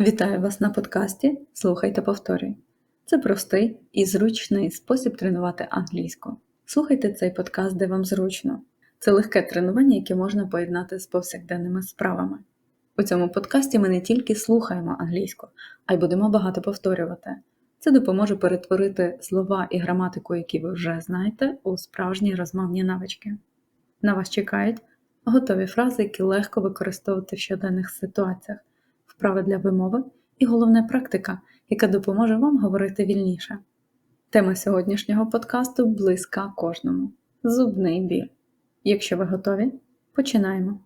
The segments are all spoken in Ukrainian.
Вітаю вас на подкасті Слухай та повторюй. Це простий і зручний спосіб тренувати англійську. Слухайте цей подкаст, де вам зручно. Це легке тренування, яке можна поєднати з повсякденними справами. У цьому подкасті ми не тільки слухаємо англійську, а й будемо багато повторювати. Це допоможе перетворити слова і граматику, які ви вже знаєте, у справжні розмовні навички. На вас чекають готові фрази, які легко використовувати в щоденних ситуаціях вправи для вимови і головне практика, яка допоможе вам говорити вільніше. Тема сьогоднішнього подкасту близька кожному зубний біль. Якщо ви готові, починаємо.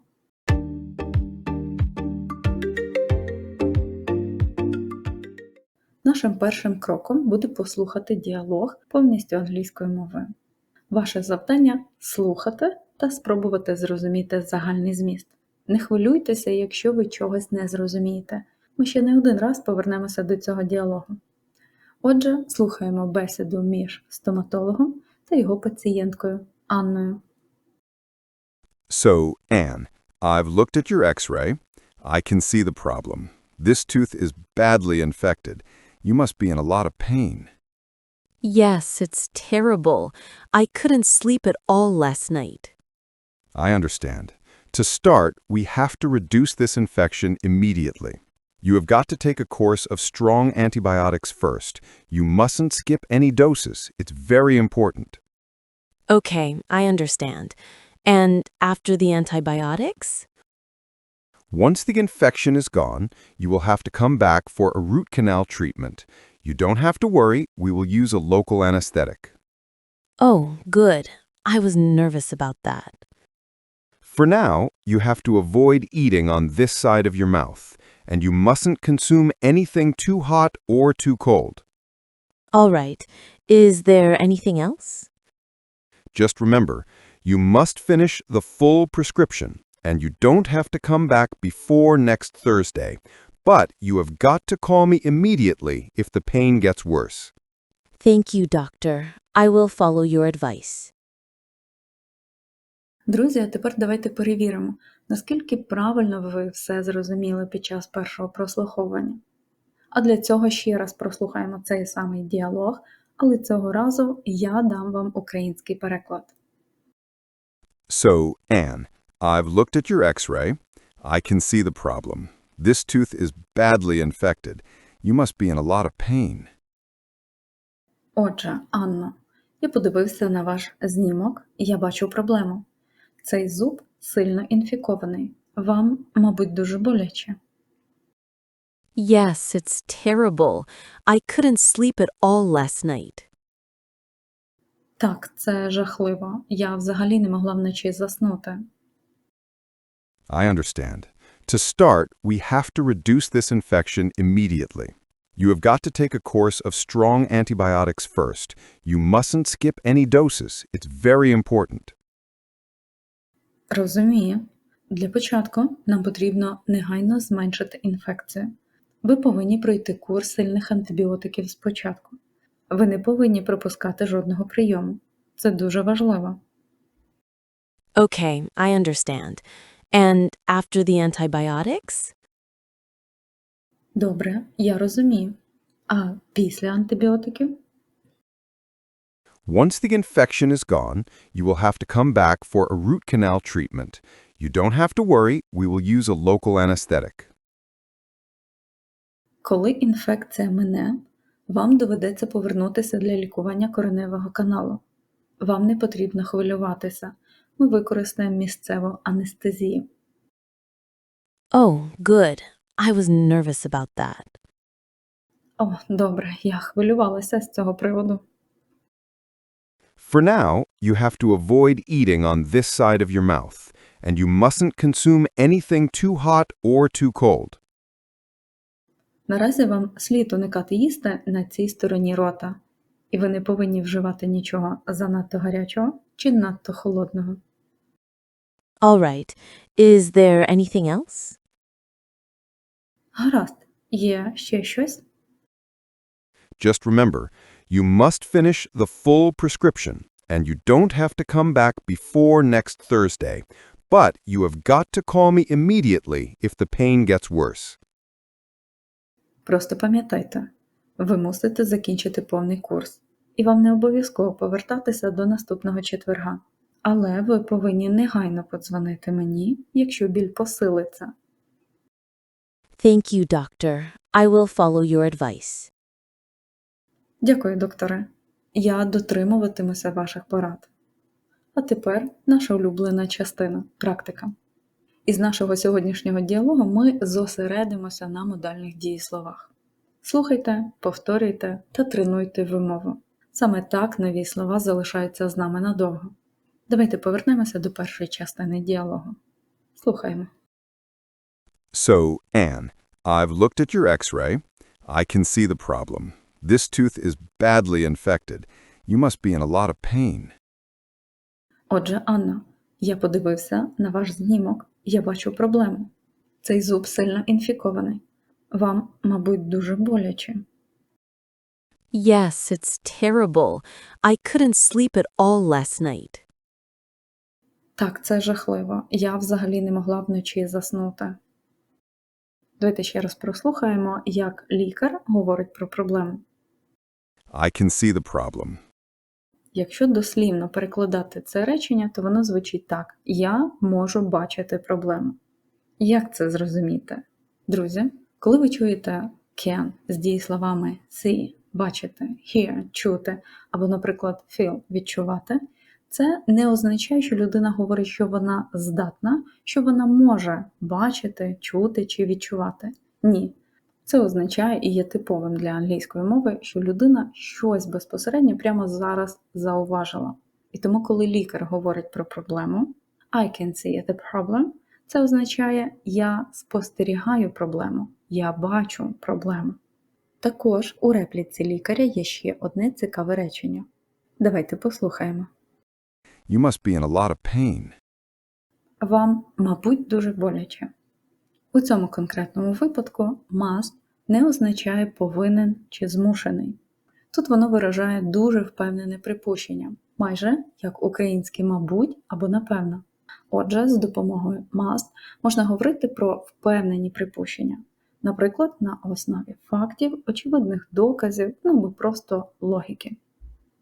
Нашим першим кроком буде послухати діалог повністю англійською мовою. Ваше завдання слухати та спробувати зрозуміти загальний зміст. Не хвилюйтеся, якщо ви чогось не зрозумієте. Ми ще не один раз повернемося до цього діалогу. Отже, слухаємо бесіду між стоматологом та його пацієнткою Анною. So, Anne, I've looked at your x-ray. I can see the problem. This tooth is badly infected. You must be in a lot of pain. Yes, it's terrible. I couldn't sleep at all last night. I understand. To start, we have to reduce this infection immediately. You have got to take a course of strong antibiotics first. You mustn't skip any doses. It's very important. Okay, I understand. And after the antibiotics? Once the infection is gone, you will have to come back for a root canal treatment. You don't have to worry. We will use a local anesthetic. Oh, good. I was nervous about that. For now, you have to avoid eating on this side of your mouth, and you mustn't consume anything too hot or too cold. All right. Is there anything else? Just remember, you must finish the full prescription, and you don't have to come back before next Thursday, but you have got to call me immediately if the pain gets worse. Thank you, doctor. I will follow your advice. Друзі, а тепер давайте перевіримо, наскільки правильно ви все зрозуміли під час першого прослуховування. А для цього ще раз прослухаємо цей самий діалог, але цього разу я дам вам український переклад. So, Anne, I've looked at your x-ray. I can see the problem. This tooth is badly infected. You must be in a lot of pain. Отже, Анно, я подивився на ваш знімок, і я бачу проблему. Цей зуб сильно інфікований. Вам, мабуть, дуже боляче. Yes, it's terrible. I couldn't sleep at all last night. Так, це жахливо. Я взагалі не могла вночі заснути. I understand. To start, we have to reduce this infection immediately. You have got to take a course of strong antibiotics first. You mustn't skip any doses. It's very important. Розумію. Для початку нам потрібно негайно зменшити інфекцію. Ви повинні пройти курс сильних антибіотиків спочатку. Ви не повинні пропускати жодного прийому. Це дуже важливо. Okay, I understand. And after the antibiotics? Добре, я розумію. А після антибіотиків? Once the infection is gone, you will have to come back for a root canal treatment. You don't have to worry. We will use a local anesthetic. Коли інфекція мине, вам доведеться повернутися для лікування кореневого каналу. Вам не потрібно хвилюватися. Ми використаємо місцеву анестезію. Oh, good. I was nervous about that. О, добре, я хвилювалася з цього приводу. For now, you have to avoid eating on this side of your mouth, and you mustn't consume anything too hot or too cold. Наразі вам слід уникати їсти на цій стороні рота, і ви не повинні вживати нічого занадто гарячого чи надто холодного. All right. Is there anything else? Гаразд, є ще щось? Just remember, you must finish the full prescription, and you don't have to come back before next Thursday, but you have got to call me immediately if the pain gets worse. Просто пам'ятайте, ви мусите закінчити повний курс, і вам не обов'язково повертатися до наступного четверга. Але ви повинні негайно подзвонити мені, якщо біль посилиться. Thank you, doctor. I will follow your advice. Дякую, докторе. Я дотримуватимуся ваших порад. А тепер наша улюблена частина практика. Із нашого сьогоднішнього діалогу ми зосередимося на модальних дієсловах. Слухайте, повторюйте та тренуйте вимову. Саме так нові слова залишаються з нами надовго. Давайте повернемося до першої частини діалогу. Слухаємо. So, Anne, I've looked at your x-ray. I can see the problem. This tooth is badly infected. You must be in a lot of pain. Отже, Анна, я подивився на ваш знімок, я бачу проблему. Цей зуб сильно інфікований. Вам, мабуть, дуже боляче. Yes, it's terrible. I couldn't sleep at all last night. Так, це жахливо. Я взагалі не могла вночі заснути. Давайте ще раз прослухаємо, як лікар говорить про проблему. I can see the problem. Якщо дослівно перекладати це речення, то воно звучить так: Я можу бачити проблему. Як це зрозуміти? Друзі, коли ви чуєте can з дієсловами see, бачити, hear, чути, або, наприклад, feel відчувати, це не означає, що людина говорить, що вона здатна, що вона може бачити, чути чи відчувати. Ні. Це означає і є типовим для англійської мови, що людина щось безпосередньо прямо зараз зауважила. І тому, коли лікар говорить про проблему, I can see the problem, це означає я спостерігаю проблему, я бачу проблему. Також у репліці лікаря є ще одне цікаве речення. Давайте послухаємо. You must be in a lot of pain. Вам, мабуть, дуже боляче. У цьому конкретному випадку must не означає повинен чи змушений. Тут воно виражає дуже впевнене припущення, майже як українське мабуть або напевно. Отже, з допомогою must можна говорити про впевнені припущення, наприклад, на основі фактів, очевидних доказів, ну або просто логіки.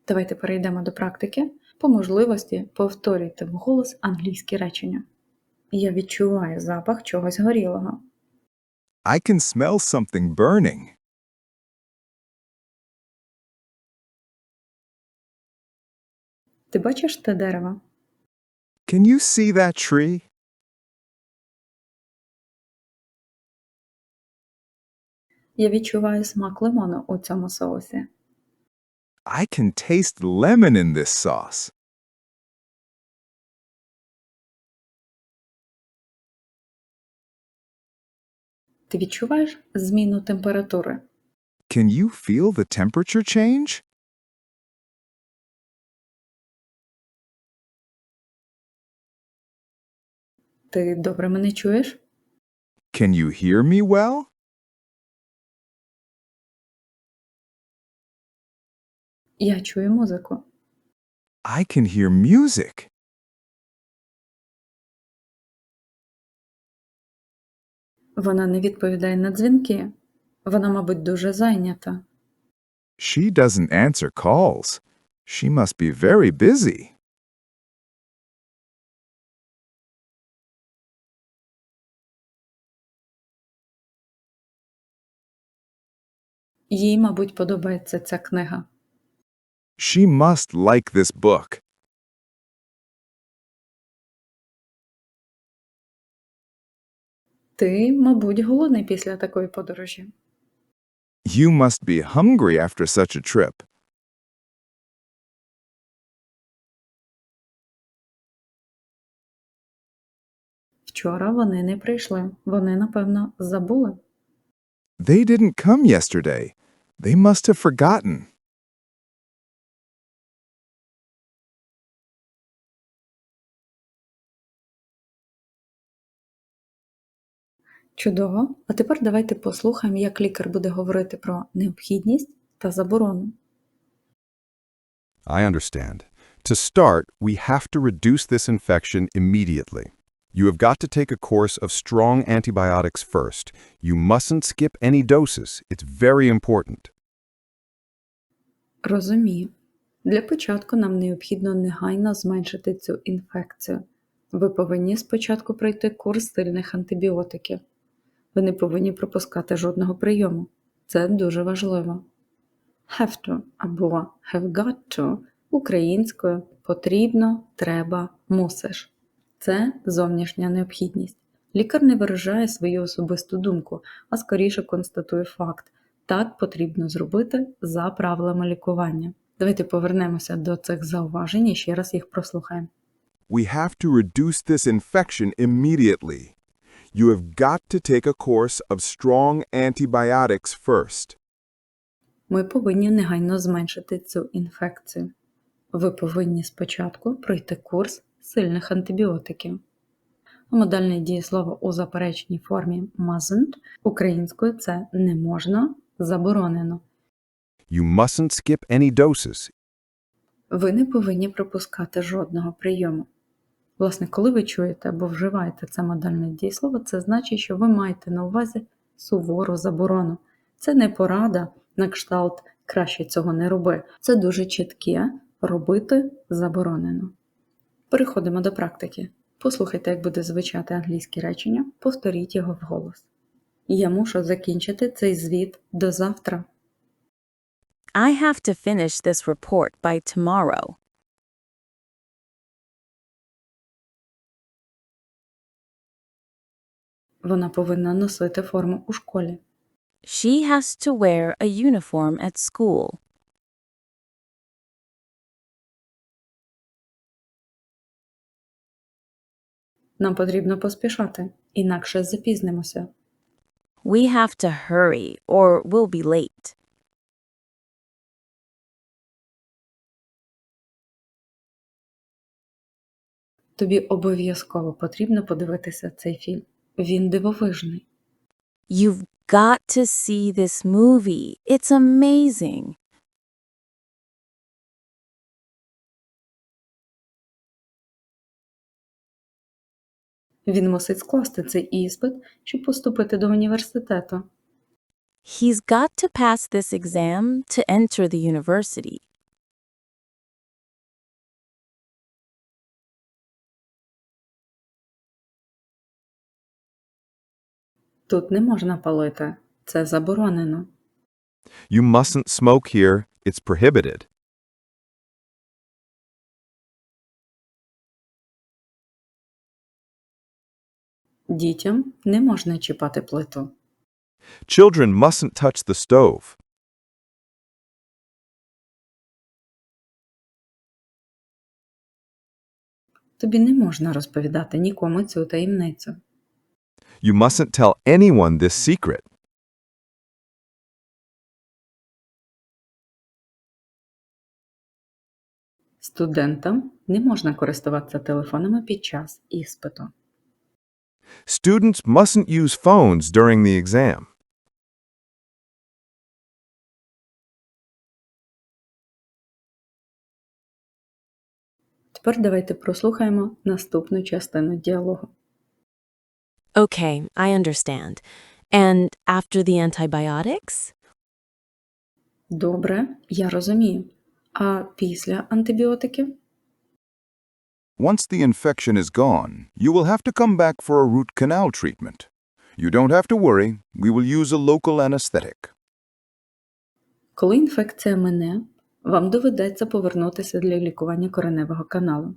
Давайте перейдемо до практики. По можливості повторюйте вголос англійські речення. Я відчуваю запах чогось горілого. I can smell something burning. Ти бачиш те дерево? Can you see that tree? Я відчуваю смак лимону у цьому соусі. I can taste lemon in this sauce. Ти відчуваєш зміну температури? Can you feel the temperature change? Ти добре мене чуєш? Can you hear me well? Я чую музику. I can hear music. Вона не відповідає на дзвінки. Вона, мабуть, дуже зайнята. She doesn't answer calls. She must be very busy. Їй, мабуть, подобається ця книга. She must like this book. Ти, мабуть, голодний після такої подорожі. You must be hungry after such a trip. Вчора вони не прийшли. Вони, напевно, забули. They didn't come yesterday. They must have forgotten. Чудово. А тепер давайте послухаємо, як лікар буде говорити про необхідність та заборону. I understand. To start, we have to reduce this infection immediately. You have got to take a course of strong antibiotics first. You mustn't skip any doses. It's very important. Розумію. Для початку нам необхідно негайно зменшити цю інфекцію. Ви повинні спочатку пройти курс сильних антибіотиків. Ви не повинні пропускати жодного прийому. Це дуже важливо. Have to або have got to українською потрібно, треба, мусиш. Це зовнішня необхідність. Лікар не виражає свою особисту думку, а скоріше констатує факт. Так потрібно зробити за правилами лікування. Давайте повернемося до цих зауважень і ще раз їх прослухаємо. We have to reduce this infection immediately. You have got to take a course of strong antibiotics first. Ми повинні негайно зменшити цю інфекцію. Ви повинні спочатку пройти курс сильних антибіотиків. Модальне дієслово у заперечній формі mustn't українською це не можна, заборонено. You mustn't skip any doses. Ви не повинні пропускати жодного прийому. Власне, коли ви чуєте або вживаєте це модальне дієслово, це значить, що ви маєте на увазі сувору заборону. Це не порада на кшталт краще цього не роби. Це дуже чітке робити заборонено. Переходимо до практики. Послухайте, як буде звучати англійське речення, повторіть його вголос. Я мушу закінчити цей звіт до завтра. I have to finish this report by tomorrow. Вона повинна носити форму у школі. She has to wear a uniform at school. Нам потрібно поспішати, інакше запізнимося. We have to hurry or we'll be late. Тобі обов'язково потрібно подивитися цей фільм. Він дивовижний. You've got to see this movie. It's amazing. Він мусить скласти цей іспит, щоб поступити до університету. He's got to pass this exam to enter the university. Тут не можна палити. Це заборонено. You mustn't smoke here. It's prohibited. Дітям не можна чіпати плиту. Children mustn't touch the stove. Тобі не можна розповідати нікому цю таємницю. You mustn't tell anyone this secret. Студентам не можна користуватися телефонами під час іспиту. Students mustn't use phones during the exam. Тепер давайте прослухаємо наступну частину діалогу. Okay, I understand. And after the antibiotics? Добре, я розумію. А після антибіотиків? Once the infection is gone, you will have to come back for a root canal treatment. You don't have to worry, we will use a local anesthetic. Коли інфекція мине, вам доведеться повернутися для лікування кореневого каналу.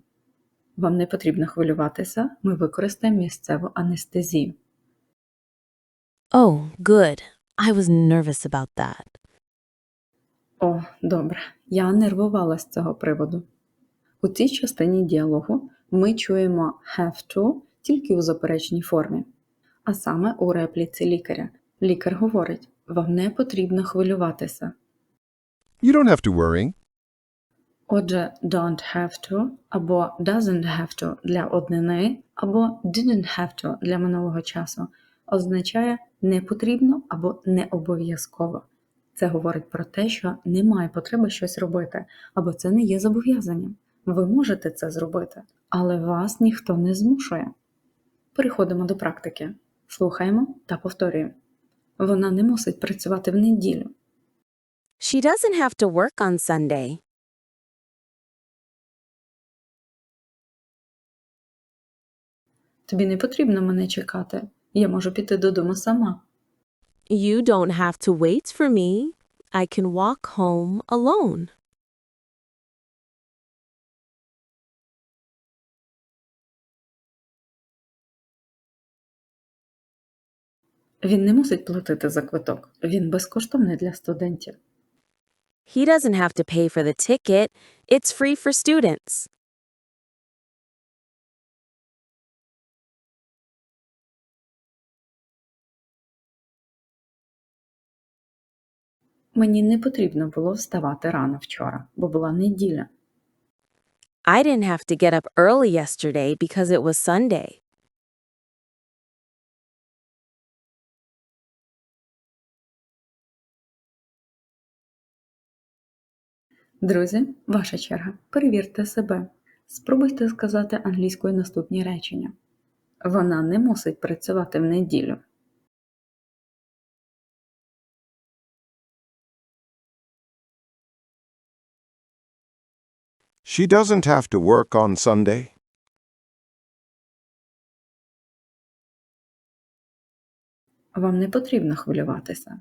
Вам не потрібно хвилюватися, ми використаємо місцеву анестезію. Oh, good. I was nervous about that. О, добре, я нервувала з цього приводу. У цій частині діалогу ми чуємо have to тільки у заперечній формі, а саме у репліці лікаря. Лікар говорить: вам не потрібно хвилюватися. You don't have to worry. Отже, don't have to або doesn't have to для однини, або didn't have to для минулого часу означає не потрібно або не обов'язково. Це говорить про те, що немає потреби щось робити, або це не є зобов'язанням. Ви можете це зробити, але вас ніхто не змушує. Переходимо до практики. Слухаємо та повторюємо. Вона не мусить працювати в неділю. She doesn't have to work on Sunday. Тобі не потрібно мене чекати. Я можу піти додому сама. You don't have to wait for me. I can walk home alone. Він не мусить платити за квиток. Він безкоштовний для студентів. He doesn't have to pay for the ticket. It's free for students. Мені не потрібно було вставати рано вчора, бо була неділя. I didn't have to get up early yesterday because it was Sunday. Друзі, ваша черга. Перевірте себе. Спробуйте сказати англійською наступні речення. Вона не мусить працювати в неділю. She doesn't have to work on Sunday. Вам не потрібно хвилюватися.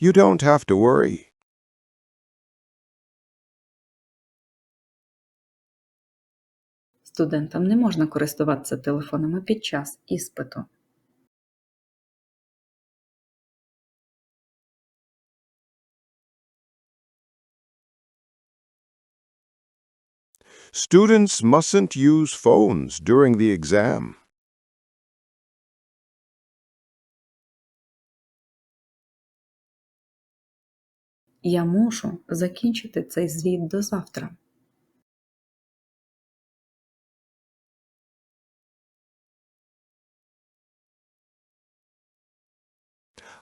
You don't have to worry. Студентам не можна користуватися телефонами під час іспиту. Students mustn't use phones during the exam. Я мушу закінчити цей звіт до завтра.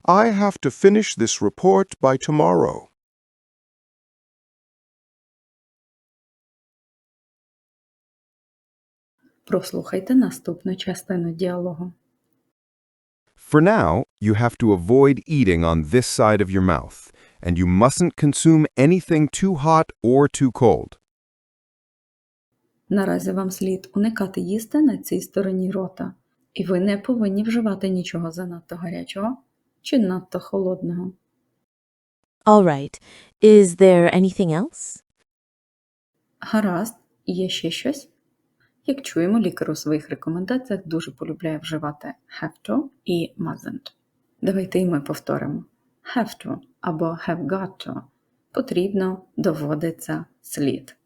I have to finish this report by tomorrow. Прослухайте наступну частину діалогу. For now, you have to avoid eating on this side of your mouth, and you mustn't consume anything too hot or too cold. Наразі вам слід уникати їсти на цій стороні рота, і ви не повинні вживати нічого занадто гарячого чи надто холодного. All right. Is there anything else? Гаразд, є ще щось? Як чуємо, лікар у своїх рекомендаціях дуже полюбляє вживати have to і mustn't. Давайте і ми повторимо. Have to або have got to потрібно, доводиться, слід.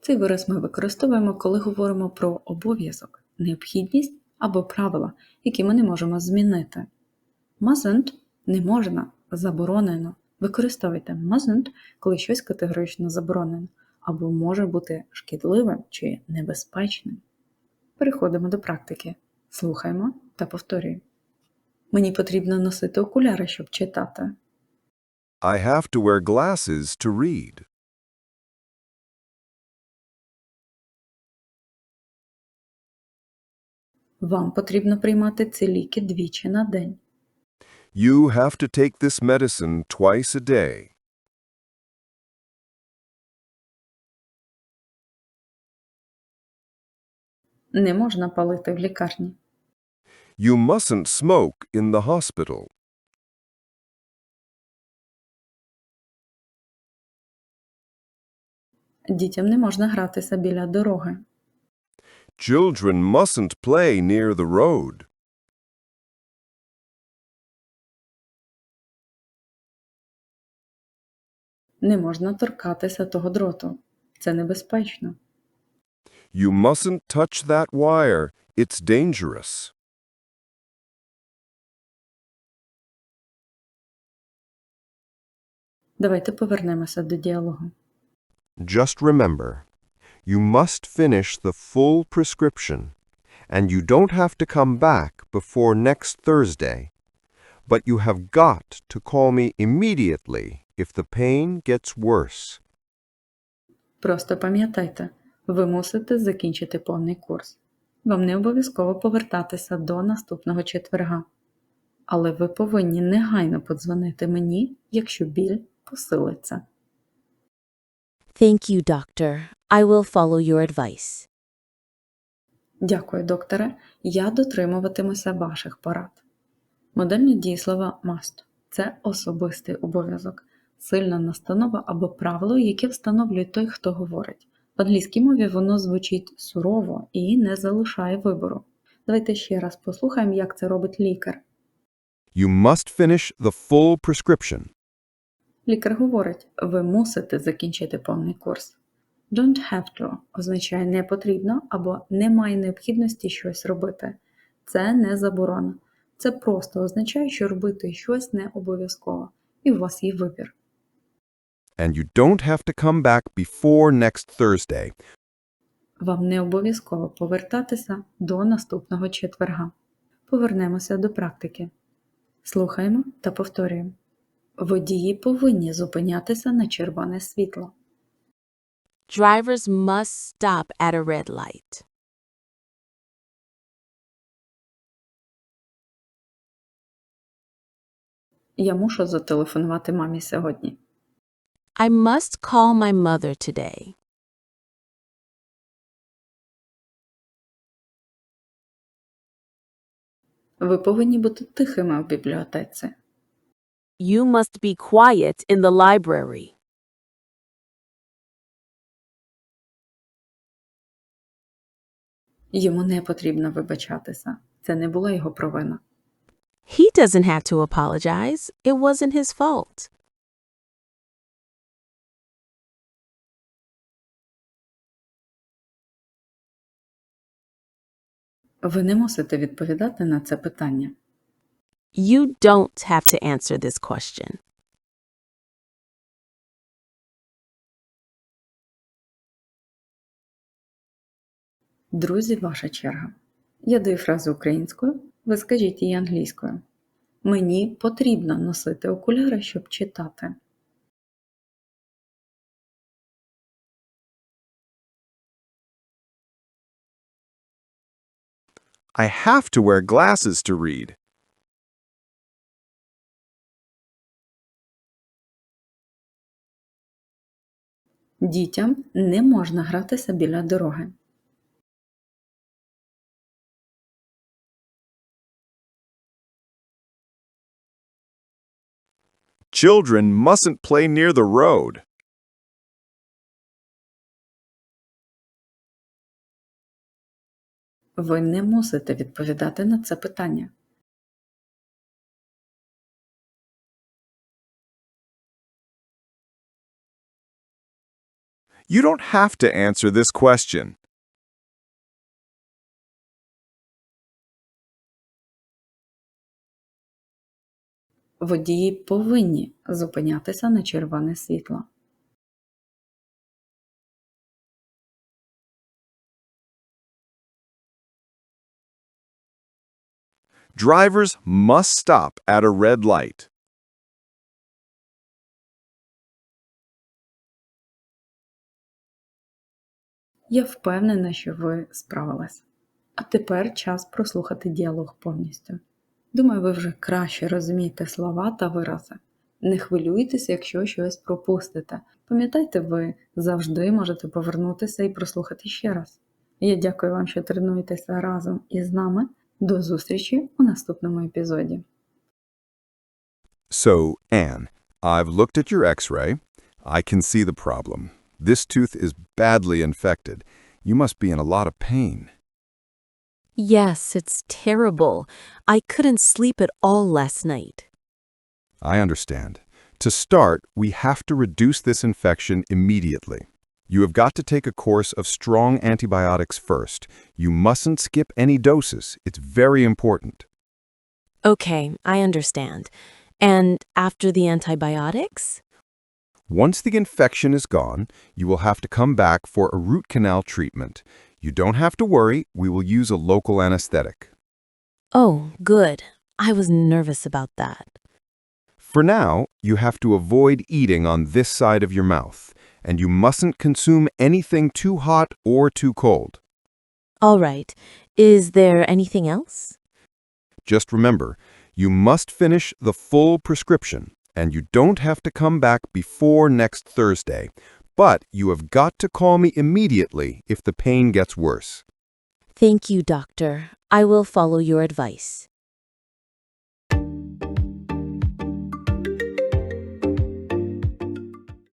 Цей вираз ми використовуємо, коли говоримо про обов'язок, необхідність або правила, які ми не можемо змінити. Mustn't не можна, заборонено. Використовуйте mustn't, коли щось категорично заборонено або може бути шкідливим чи небезпечним. Переходимо до практики. Слухаємо та повторюємо. Мені потрібно носити окуляри, щоб читати. I have to wear glasses to read. Вам потрібно приймати ці ліки двічі на день. You have to take this medicine twice a day. Не можна палити в лікарні. You mustn't smoke in the hospital. Дітям не можна гратися біля дороги. Children mustn't play near the road. Не можна торкатися того дроту. Це небезпечно. You mustn't touch that wire. It's dangerous. Давайте повернемося до діалогу. Just remember, you must finish the full prescription, and you don't have to come back before next Thursday. But you have got to call me immediately if the pain gets worse. Просто пам'ятайте, ви мусите закінчити повний курс. Вам не обов'язково повертатися до наступного четверга. Але ви повинні негайно подзвонити мені, якщо біль посилиться. Thank you, doctor. I will follow your advice. Дякую, докторе. Я дотримуватимуся ваших порад. Модельне дієслово must – це особистий обов'язок, сильна настанова або правило, яке встановлює той, хто говорить. В англійській мові воно звучить сурово і не залишає вибору. Давайте ще раз послухаємо, як це робить лікар. You must finish the full prescription. Лікар говорить, ви мусите закінчити повний курс. Don't have to означає не потрібно або немає необхідності щось робити. Це не заборона. Це просто означає, що робити щось не обов'язково, і у вас є вибір. And you don't have to come back before next Thursday. Вам не обов'язково повертатися до наступного четверга. Повернемося до практики. Слухаємо та повторюємо. Водії повинні зупинятися на червоне світло. Drivers must stop at a red light. Я мушу зателефонувати мамі сьогодні. I must call my mother today. Ви повинні бути тихими в бібліотеці. You must be quiet in the library. Йому не потрібно вибачатися. Це не була його провина. He doesn't have to apologize. It wasn't his fault. Ви не мусите відповідати на це питання. You don't have to answer this question. Друзі, ваша черга. Я даю фразу українською, ви скажіть її англійською. Мені потрібно носити окуляри, щоб читати. I have to wear glasses to read. Дітям не можна гратися біля дороги. Children mustn't play near the road. Ви не мусите відповідати на це питання. You don't have to answer this question. Водії повинні зупинятися на червоне світло. Drivers must stop at a red light. Я впевнена, що ви справились. А тепер час прослухати діалог повністю. Думаю, ви вже краще розумієте слова та вирази. Не хвилюйтеся, якщо щось пропустите. Пам'ятайте, ви завжди можете повернутися і прослухати ще раз. Я дякую вам, що тренуєтеся разом із нами. До зустрічі у наступному епізоді. So, Anne, I've looked at your x-ray. I can see the problem. This tooth is badly infected. You must be in a lot of pain. Yes, it's terrible. I couldn't sleep at all last night. I understand. To start, we have to reduce this infection immediately. You have got to take a course of strong antibiotics first. You mustn't skip any doses. It's very important. Okay, I understand. And after the antibiotics? Once the infection is gone, you will have to come back for a root canal treatment. You don't have to worry, we will use a local anesthetic. Oh, good. I was nervous about that. For now, you have to avoid eating on this side of your mouth, and you mustn't consume anything too hot or too cold. All right. Is there anything else? Just remember, you must finish the full prescription, and you don't have to come back before next Thursday, but you have got to call me immediately if the pain gets worse. Thank you, doctor. I will follow your advice.